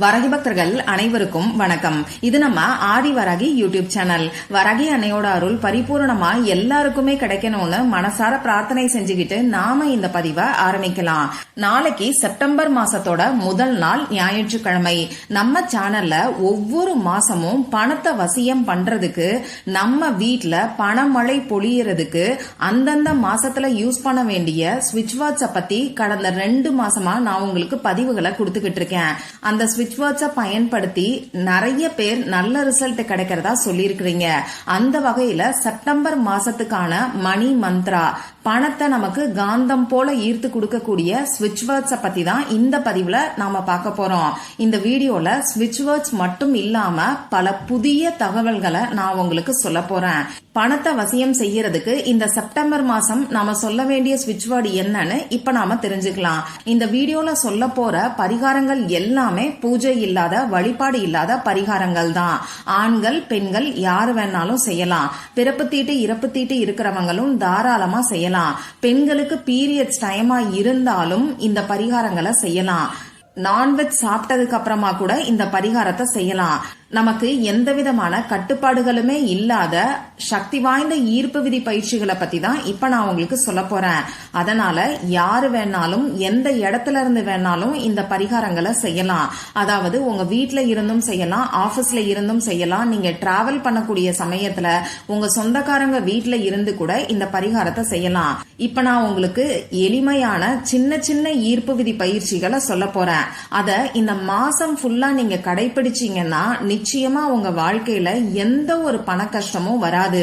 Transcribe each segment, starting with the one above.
வரகி பக்தர்கள் அனைவருக்கும் வணக்கம். இது நம்ம ஆதி வரகி யூடியூப் சேனல். வரகி அன்னையோட அருள் பரிபூர்ணமா எல்லாருக்குமே கிடைக்கணும்னு மனசார பிரார்த்தனை செஞ்சுக்கிட்டு நாம இந்த பதிவை ஆரம்பிக்கலாம். நாளைக்கு செப்டம்பர் மாசத்தோட முதல் நாள் ஞாயிற்றுக்கிழமை. நம்ம சேனல்ல ஒவ்வொரு மாசமும் பணத்தை வசியம் பண்றதுக்கு நம்ம வீட்ல பணமழை பொழியறதுக்கு அந்தந்த மாசத்துல யூஸ் பண்ண வேண்டிய ஸ்விட்ச் வாட்ச பத்தி கடந்த ரெண்டு மாசமா நான் உங்களுக்கு பதிவுகளை கொடுத்துக்கிட்டு இருக்கேன். அந்த ஸ்விட்ச் வாட்சை பயன்படுத்தி நிறைய பேர் நல்ல ரிசல்ட் கிடைக்கிறதா சொல்லியிருக்கிறீங்க. அந்த வகையில செப்டம்பர் மாசத்துக்கான மணி மந்த்ரா பணத்தை நமக்கு காந்தம் போல ஈர்த்து கொடுக்கக்கூடிய ஸ்விட்ச் வேர்ட்ஸை பத்தி தான் இந்த பதிவுல நாம பார்க்க போறோம். இந்த வீடியோல ஸ்விட்ச் வேர்ட்ஸ் மட்டும் இல்லாம பல புதிய தகவல்களை நான் உங்களுக்கு சொல்ல போறேன். பணத்தை வசியம் செய்யறதுக்கு இந்த செப்டம்பர் மாசம் நாம சொல்ல வேண்டிய ஸ்விட்ச் வேர்டு என்னன்னு இப்ப நாம தெரிஞ்சுக்கலாம். இந்த வீடியோல சொல்ல போற பரிகாரங்கள் எல்லாமே பூஜை இல்லாத வழிபாடு இல்லாத பரிகாரங்கள் தான். ஆண்கள் பெண்கள் யார் வேணாலும் செய்யலாம். பிறப்பு தீட்டு இறப்பு தீட்டு இருக்கிறவங்களும் தாராளமா செய்யலாம். பெண்களுக்கு பீரியட்ஸ் டைமா இருந்தாலும் இந்த பரிகாரங்களை செய்யலாம். நான்வெஜ் சாப்பிட்டதுக்கு அப்புறமா கூட இந்த பரிகாரத்தை செய்யலாம். நமக்கு எந்த விதமான கட்டுப்பாடுகளுமே இல்லாத சக்தி வாய்ந்த ஈர்ப்பு விதி பயிற்சிகளை பத்தி தான் இப்ப நான் உங்களுக்கு சொல்ல போறேன். அதனால யாரு வேணாலும் எந்த இடத்துல இருந்து வேணாலும் இந்த பரிகாரங்களை செய்யலாம். அதாவது உங்க வீட்டுல இருந்தும் செய்யலாம் ஆபீஸ்ல இருந்தும் செய்யலாம். நீங்க டிராவல் பண்ணக்கூடிய சமயத்துல உங்க சொந்தக்காரங்க வீட்டுல இருந்து கூட இந்த பரிகாரத்தை செய்யலாம். இப்ப நான் உங்களுக்கு எளிமையான சின்ன சின்ன ஈர்ப்பு விதி பயிற்சிகளை சொல்ல போறேன். அத இந்த மாசம் ஃபுல்லா நீங்க கடைபிடிச்சீங்கன்னா நிச்சயமா உங்க வாழ்க்கையில எந்த ஒரு பண கஷ்டமும் வராது.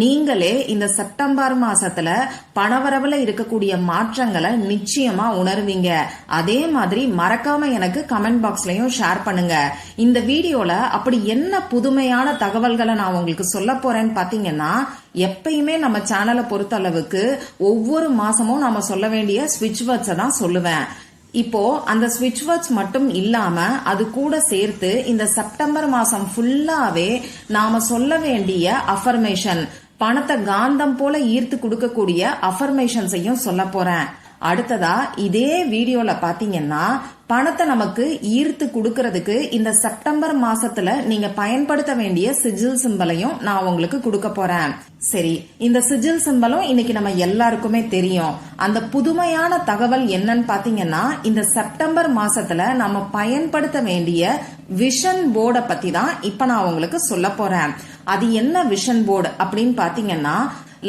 நீங்களே இந்த செப்டம்பர் மாசத்துல பணவரவுல இருக்கக்கூடிய மாற்றங்களை நிச்சயமா உணர்வீங்க. அதே மாதிரி மறக்காம எனக்கு கமெண்ட் பாக்ஸ்லயும் ஷேர் பண்ணுங்க. இந்த வீடியோல அப்படி என்ன புதுமையான தகவல்களை நான் உங்களுக்கு சொல்ல போறேன்னு பாத்தீங்கன்னா எப்பயுமே நம்ம சேனலை பொறுத்த அளவுக்கு ஒவ்வொரு மாசமும் நாம சொல்ல வேண்டிய ஸ்விட்ச் வேர்ட்ஸை தான் சொல்லுவேன். இப்போ அந்த ஸ்விட்ச் வாட்ச் மட்டும் இல்லாம அது கூட சேர்த்து இந்த செப்டம்பர் மாசம் ஃபுல்லாவே நாம சொல்ல வேண்டிய அஃபர்மேஷன் பணத்தை காந்தம் போல ஈர்த்து கொடுக்கக்கூடிய அஃபர்மேஷன்ஸையும் சொல்ல போறேன். அடுத்ததா இதே வீடியோல பாத்தீங்கன்னா பணத்தை நமக்கு ஈர்த்து கொடுக்கறதுக்கு இந்த செப்டம்பர் மாசத்துல நீங்க பயன்படுத்த வேண்டிய சிஜில் சிம்பலையும் நான் உங்களுக்கு கொடுக்க போறேன். சரி இந்த சிஜில் சிம்பலும் இன்னைக்கு நம்ம எல்லாருக்குமே தெரியும். அந்த புதுமையான தகவல் என்னன்னு பாத்தீங்கன்னா இந்த செப்டம்பர் மாசத்துல நம்ம பயன்படுத்த வேண்டிய விஷன் போர்டை பத்தி தான் இப்ப நான் உங்களுக்கு சொல்ல போறேன். அது என்ன விஷன் போர்டு அப்படின்னு பாத்தீங்கன்னா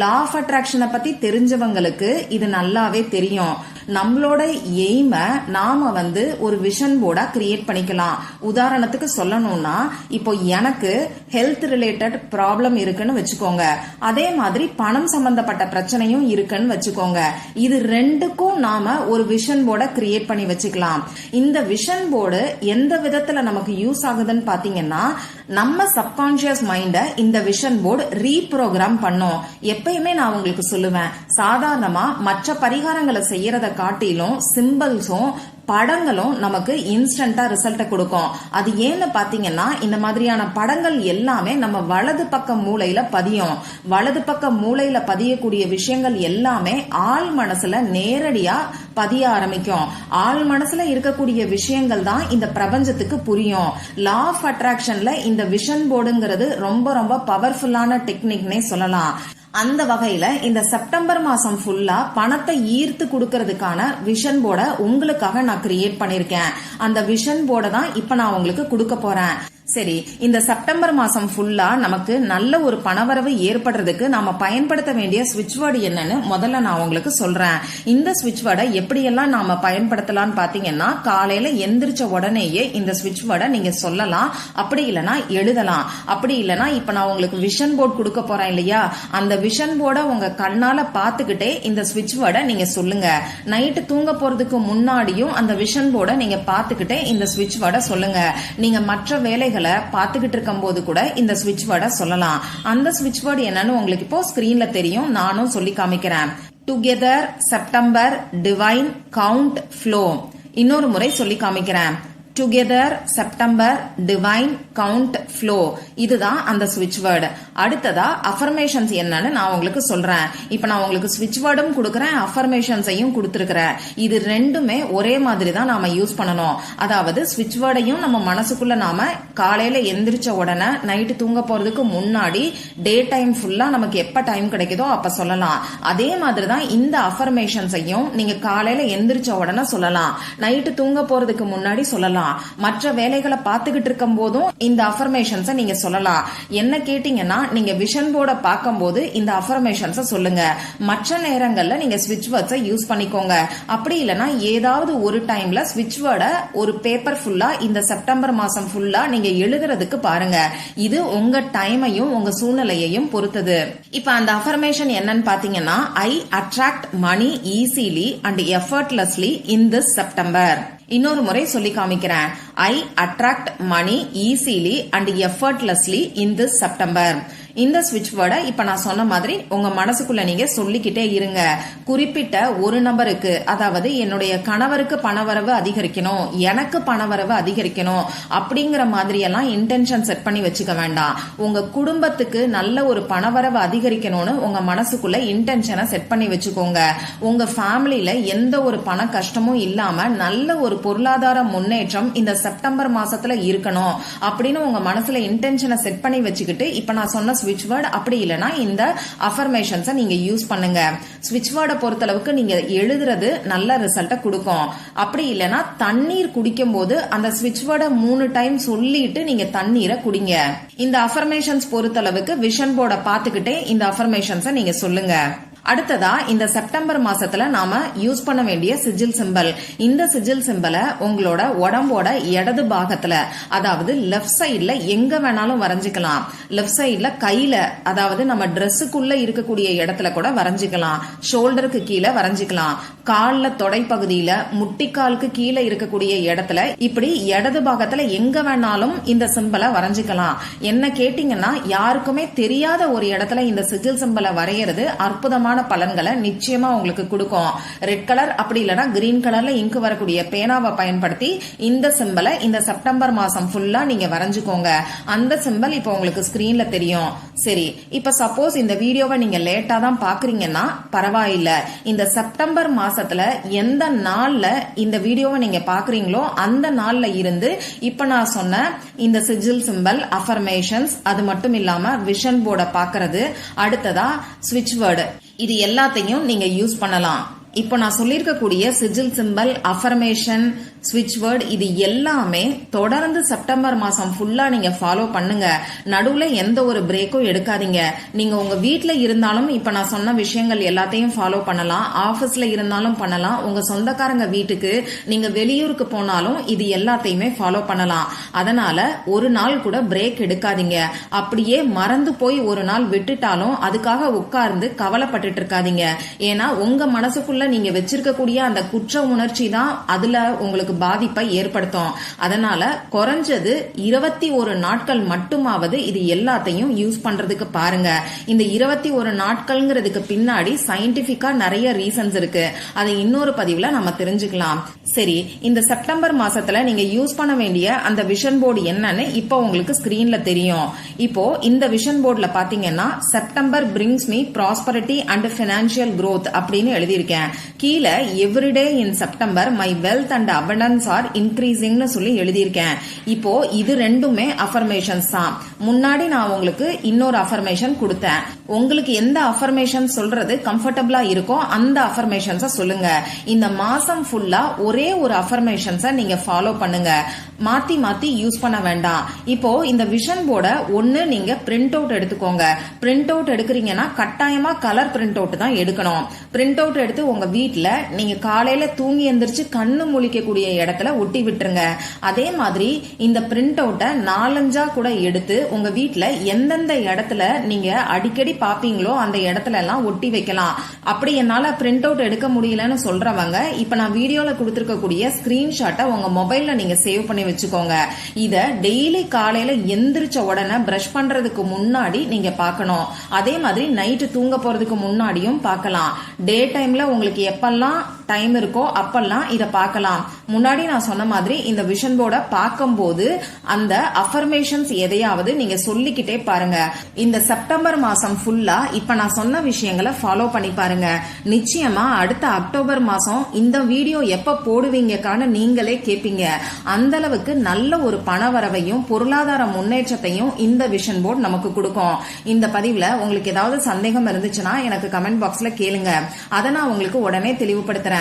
லா ஆஃப் அட்ராக்ஷனை பத்தி தெரிஞ்சவங்களுக்கு இது நல்லாவே தெரியும். நம்மளோட எய்மை நாம வந்து ஒரு விஷன் போர்டா கிரியேட் பண்ணிக்கலாம். உதாரணத்துக்கு சொல்லணும்னா இப்போ எனக்கு ஹெல்த் ரிலேட்டட் ப்ராப்ளம் இருக்குன்னு வச்சுக்கோங்க. அதே மாதிரி பணம் சம்பந்தப்பட்ட பிரச்சனையும் இருக்குன்னு வச்சுக்கோங்க. இது ரெண்டுக்கும் நாம ஒரு விஷன் போர்டை கிரியேட் பண்ணி வச்சுக்கலாம். இந்த விஷன் போர்டு எந்த விதத்துல நமக்கு யூஸ் ஆகுதுன்னு பாத்தீங்கன்னா நம்ம சப்கான்சியஸ் மைண்ட இந்த விஷன் போர்டு ரீப்ரோக்ராம் பண்ணும். எப்பயுமே நான் உங்களுக்கு சொல்லுவேன் சாதாரணமா மற்ற பரிகாரங்களை செய்யறத காட்டிலும் சிம்பிள்ஸும் படங்களும் நமக்கு இன்ஸ்டண்டா ரிசல்ட்டை கொடுக்கும். அது ஏன்னு பாத்தீங்கன்னா இந்த மாதிரியான படங்கள் எல்லாமே நம்ம வலது பக்க மூளையில பதியும். வலது பக்க மூளையில பதியக்கூடிய விஷயங்கள் எல்லாமே ஆள் மனசுல நேரடியா பதிய ஆரம்பிக்கும். ஆள் மனசுல இருக்கக்கூடிய விஷயங்கள் தான் இந்த பிரபஞ்சத்துக்கு புரியும். லா ஆஃப் அட்ராக்ஷன்ல இந்த விஷன் போர்டுங்கிறது ரொம்ப ரொம்ப பவர்ஃபுல்லான டெக்னிக்னே சொல்லலாம். அந்த வகையில இந்த செப்டம்பர் மாசம் ஃபுல்லா பணத்தை ஈர்த்து கொடுக்கறதுக்கான விஷன் போர்டை உங்களுக்காக நான் கிரியேட் பண்ணிருக்கேன். அந்த விஷன் போர்டை தான் இப்ப நான் உங்களுக்கு கொடுக்க போறேன். சரி இந்த செப்டம்பர் மாசம் ஃபுல்லா நமக்கு நல்ல ஒரு பணவரவு ஏற்படுறதுக்கு நாம பயன்படுத்த வேண்டிய ஸ்விட்ச் வேர்டு என்னன்னு முதல்ல நான் உங்களுக்கு சொல்றேன். இந்த சுவிட்ச் வேர்டை எப்படியெல்லாம் நாம பயன்படுத்தலாம்னு பாத்தீங்கன்னா காலையில எந்திரிச்ச உடனேயே இந்த ஸ்விட்ச் வேர்டை நீங்க சொல்லலாம். அப்படி இல்லைன்னா எழுதலாம். அப்படி இல்லைன்னா இப்ப நான் உங்களுக்கு விஷன் போர்டு கொடுக்க போறேன் இல்லையா? அந்த விஷன் போர்டை உங்க கண்ணால பாத்துக்கிட்டே இந்த ஸ்விட்ச் வேர்டை நீங்க சொல்லுங்க. நைட்டு தூங்க போறதுக்கு முன்னாடியும் அந்த விஷன் போர்டை நீங்க பாத்துக்கிட்டே இந்த ஸ்விட்ச் வேர்டை சொல்லுங்க. நீங்க மற்ற வேலைகள் பார்த்துக்கிட்டு இருக்கும் போது கூட இந்த ஸ்விட்ச் வேர்டை சொல்லலாம். அந்த ஸ்விட்ச் வேர்டு என்னன்னு உங்களுக்கு இப்போ ஸ்கிரீன்ல தெரியும். நானும் சொல்லி காமிக்கிறேன். Together September divine count flow இன்னொரு முறை சொல்லி காமிக்கிறேன். Together September divine count flow இதுதான் அந்த ஸ்விட்ச் வேர்டு அடுத்ததா அஃபர்மேஷன்ஸ் என்னன்னு நான் உங்களுக்கு சொல்றேன். இப்ப நான் உங்களுக்கு சுவிட்ச் வேர்டும் கொடுக்குறேன் அஃபர்மேஷன்ஸையும் கொடுத்துருக்கிறேன். இது ரெண்டுமே ஒரே மாதிரி தான் நாம யூஸ் பண்ணணும். அதாவது சுவிட்ச் வேர்டையும் நம்ம மனசுக்குள்ள நாம காலையில எந்திரிச்ச உடனே நைட்டு தூங்க போறதுக்கு முன்னாடி டே டைம் ஃபுல்லா நமக்கு எப்ப டைம் கிடைக்குதோ அப்ப சொல்லலாம். அதே மாதிரி தான் இந்த அஃபர்மேஷன்ஸையும் நீங்க காலையில எந்திரிச்ச உடனே சொல்லலாம். நைட்டு தூங்க போறதுக்கு முன்னாடி சொல்லலாம். மற்ற வேலைகளை பார்த்துக்கிட்டு இருக்கும் போதும் இந்த அஃபர்மேஷன்ஸை நீங்க சொல்லலாம். என்ன கேட்டீங்கன்னா நீங்க விஷன் போர்டை பார்க்கும்போது இந்த அஃபர்மேஷன்ஸை சொல்லுங்க. மற்ற நேரங்கள்ல நீங்க ஸ்விட்ச் வேர்ட்ஸை யூஸ் பண்ணிக்கோங்க. அப்படி இல்லைன்னா ஏதாவது ஒரு டைம்ல ஸ்விட்ச் வேர்டை ஒரு பேப்பர் ஃபுல்லா இந்த செப்டம்பர் மாசம் ஃபுல்லா நீங்க எழுதுறதுக்கு பாருங்க. இது உங்க டைமையும் உங்க சூழ்நிலையையும் பொறுத்தது. இப்ப அந்த அஃபர்மேஷன் என்னன்னு பாத்தீங்கன்னா I attract money easily and effortlessly in this September இன்னொரு முறை சொல்லி காமிக்கிறேன். I attract money easily and effortlessly in this September இந்த ஸ்விட்ச் வேர்டை இப்ப நான் சொன்ன மாதிரி உங்க மனசுக்குள்ள நீங்க சொல்லிக்கிட்டே இருங்க. குறிப்பிட்ட ஒரு நபருக்கு அதாவது என்னுடைய கணவருக்கு பணவரவு அதிகரிக்கணும் எனக்கு பணவரவு அதிகரிக்கணும் அப்படிங்கிற மாதிரி எல்லாம் இன்டென்ஷன் செட் பண்ணி வச்சுக்க வேண்டாம். உங்க குடும்பத்துக்கு நல்ல ஒரு பணவரவு அதிகரிக்கணும்னு உங்க மனசுக்குள்ள இன்டென்ஷனை செட் பண்ணி வச்சுக்கோங்க. உங்க ஃபேமிலியில எந்த ஒரு பண கஷ்டமும் இல்லாம நல்ல ஒரு பொருளாதார முன்னேற்றம் இந்த செப்டம்பர் மாசத்துல இருக்கணும் அப்படின்னு உங்க மனசுல இன்டென்ஷனை செட் பண்ணி வச்சுக்கிட்டு இப்ப நான் சொன்ன ஸ்விட்ச் வேர்டு அப்படி இல்லைன்னா இந்த அஃபர்மேஷன்ஸை நீங்க யூஸ் பண்ணுங்க. ஸ்விட்ச் வேர்டை பொறுத்தளவுக்கு நீங்க எழுதுறது நல்ல ரிசல்ட்டை கொடுக்கும். அப்படி இல்லைன்னா தண்ணீர் குடிக்கும் போது அந்த ஸ்விட்ச் வேர்டை மூணு டைம் சொல்லிட்டு நீங்க தண்ணீரை குடிங்க. இந்த அஃபர்மேஷன்ஸ் பொறுத்தளவுக்கு விஷன் போர்டை பார்த்துக்கிட்டே இந்த அஃபர்மேஷன்ஸை நீங்க சொல்லுங்க. அடுத்ததா இந்த செப்டம்பர் மாசத்துல நாம யூஸ் பண்ண வேண்டிய சிஜில் சிம்பல். இந்த சிஜில் சிம்பலை உங்களோட உடம்போட இடது பாகத்துல அதாவது லெஃப்ட் சைட்ல எங்க வேணாலும் வரைஞ்சிக்கலாம். லெஃப்ட் சைட்ல கையில அதாவது நம்ம ட்ரெஸ்ஸுக்குள்ள இருக்கக்கூடிய இடத்துல கூட வரைஞ்சிக்கலாம். ஷோல்டருக்கு கீழே வரைஞ்சிக்கலாம். கால்ல தொடைப்பகுதியில முட்டிக்காலுக்கு கீழே இருக்கக்கூடிய இடத்துல இப்படி இடது பாகத்துல எங்க வேணாலும் இந்த சிம்பலை வரைஞ்சிக்கலாம். என்ன கேட்டீங்கன்னா யாருக்குமே தெரியாத ஒரு இடத்துல இந்த சிஜில் சிம்பலை வரைகிறது அதிகமான பலன்களை நிச்சயமா உங்களுக்கு கொடுக்கும். ரெட் கலர் அப்படி இல்லைன்னா கிரீன் கலர்ல இங்கு வரக்கூடிய பேனாவை பயன்படுத்தி இந்த சிம்பலை இந்த செப்டம்பர் மாசம் ஃபுல்லா நீங்க வரைஞ்சுக்கோங்க. அந்த சிம்பல் இப்போ உங்களுக்கு ஸ்கிரீன்ல தெரியும். சரி இப்ப சப்போஸ் இந்த வீடியோவை நீங்க லேட்டா தான் பாக்குறீங்கன்னா பரவாயில்ல. இந்த செப்டம்பர் மாசத்துல எந்த நாள்ல இந்த வீடியோவை நீங்க பாக்குறீங்களோ அந்த நாள்ல இருந்து இப்ப நான் சொன்ன இந்த சிஜில் சிம்பல் அஃபர்மேஷன்ஸ் அது மட்டும் இல்லாம விஷன் போர்டை பாக்குறது. அடுத்ததா சுவிட்ச் வேர்டு இது எல்லாத்தையும் நீங்க யூஸ் பண்ணலாம். இப்போ நான் சொல்லியிருக்கக்கூடிய சிஜில் சிம்பல் அஃபர்மேஷன் ஸ்விட்ச் வேர்டு இது எல்லாமே தொடர்ந்து செப்டம்பர் மாசம் ஃபுல்லா நீங்க ஃபாலோ பண்ணுங்க. நடுவுல எந்த ஒரு பிரேக்கும் எடுக்காதீங்க. நீங்க உங்க வீட்டுல இருந்தாலும் இப்ப நான் சொன்ன விஷயங்கள் எல்லாத்தையும் ஃபாலோ பண்ணலாம். ஆபீஸ்ல இருந்தாலும் பண்ணலாம். உங்க சொந்தக்காரங்க வீட்டுக்கு நீங்க வெளியூருக்கு போனாலும் இது எல்லாத்தையுமே ஃபாலோ பண்ணலாம். அதனால ஒரு நாள் கூட பிரேக் எடுக்காதீங்க. அப்படியே மறந்து போய் ஒரு நாள் விட்டுட்டாலும் அதுக்காக உட்கார்ந்து கவலைப்பட்டுட்டு இருக்காதீங்க ஏன்னா உங்க மனசுக்குள்ள நீங்க வச்சிருக்கக்கூடிய அந்த குற்ற உணர்ச்சி தான் அதுல உங்களுக்கு பாதிப்பை ஏற்படுத்தும். அதனால குறைஞ்சது இருபத்தி ஒரு நாட்கள் மட்டுமாவது இது எல்லாத்தையும் யூஸ் பண்றதுக்கு பாருங்க. இந்த இருபத்தி ஒரு நாட்கள்ங்கிறதுக்கு பின்னாடி சயின்டிபிக்கா நிறைய ரீசன்ஸ் இருக்கு. அதை இன்னொரு பதிவுல நம்ம தெரிஞ்சுக்கலாம். சரி இந்த செப்டம்பர் மாசத்துல நீங்க யூஸ் பண்ண வேண்டிய அந்த விஷன் போர்டு என்னன்னு இப்போ உங்களுக்கு ஸ்கிரீன்ல தெரியும். இப்போ இந்த விஷன் போர்டுல பாத்தீங்கன்னா September brings me prosperity and financial growth அப்படின்னு எழுதியிருக்கேன். கீழே everyday in September my wealth and abundance are இன்க்ரீசிங்னு சொல்லி எழுதியிருக்கேன். இப்போ இது ரெண்டுமே அஃபர்மேஷன்ஸ் தான். முன்னாடி நான் உங்களுக்கு இன்னொரு அஃபர்மேஷன் கொடுத்தேன். உங்களுக்கு எந்த அஃபர்மேஷன் சொல்றது கம்ஃபர்டபுளா இருக்கோ அந்த அஃபர்மேஷன்ஸை சொல்லுங்க. இந்த மாசம் ஃபுல்லா ஒரே ஒரு அஃபர்மேஷன்ஸை நீங்க ஃபாலோ பண்ணுங்க. மாத்தி மாத்தி யூஸ் பண்ண வேண்டாம். இப்போ இந்த விஷன் போர்டை ஒன்னு நீங்க பிரிண்ட் அவுட் எடுத்துக்கோங்க. பிரிண்ட் அவுட் எடுக்கிறீங்கன்னா கட்டாயமா கலர் பிரிண்ட் அவுட் தான் எடுக்கணும். பிரிண்ட் அவுட் எடுத்து உங்க வீட்டுல நீங்க காலையில தூங்கி எந்திரிச்சு கண்ணு முழிக்கக்கூடிய இடத்துல ஒட்டி விட்டுருங்க. அதே மாதிரி இந்த பிரிண்ட் அவுட்டை நாலஞ்சா கூட எடுத்து உங்க வீட்டுல எந்தெந்த இடத்துல நீங்க அடிக்கடி பார்ப்பீங்களோ அந்த இடத்துல எல்லாம் ஒட்டி வைக்கலாம். அப்படி என்னால பிரிண்ட் அவுட் எடுக்க முடியலன்னு சொல்றவங்க இப்ப நான் வீடியோல கொடுத்துருக்கக்கூடிய ஸ்கிரீன்ஷாட்டை உங்க மொபைல்ல நீங்க சேவ் பண்ணி வச்சுக்கோங்க. இதை டெய்லி காலையில எந்திரிச்ச உடனே பிரஷ் பண்றதுக்கு முன்னாடி நீங்க பார்க்கணும். அதே மாதிரி நைட்டு தூங்க போறதுக்கு முன்னாடியும் பார்க்கலாம். டே டைம்ல உங்களுக்கு எப்பெல்லாம் டைம் இருக்கோ அப்பெல்லாம் இத பார்க்கலாம். முன்னாடி நான் சொன்ன மாதிரி இந்த விஷன் போர்டை பார்க்கும்போது அந்த அஃபர்மேஷன்ஸ் எதையாவது நீங்க சொல்லிக்கிட்டே பாருங்க. இந்த செப்டம்பர் மாசம் ஃபுல்லா இப்ப நான் சொன்ன விஷயங்களை ஃபாலோ பண்ணி பாருங்க. நிச்சயமா அடுத்த அக்டோபர் மாசம் இந்த வீடியோ எப்ப போடுவீங்கக்கான நீங்களே கேட்பீங்க அந்த அளவுக்கு நல்ல ஒரு பண வரவையும் பொருளாதார முன்னேற்றத்தையும் இந்த விஷன் போர்டு நமக்கு கொடுக்கும். இந்த பதிவுல உங்களுக்கு ஏதாவது சந்தேகம் இருந்துச்சுன்னா எனக்கு கமெண்ட் பாக்ஸ்ல கேளுங்க. அதை நான் உங்களுக்கு உடனே தெளிவுபடுத்துறேன்.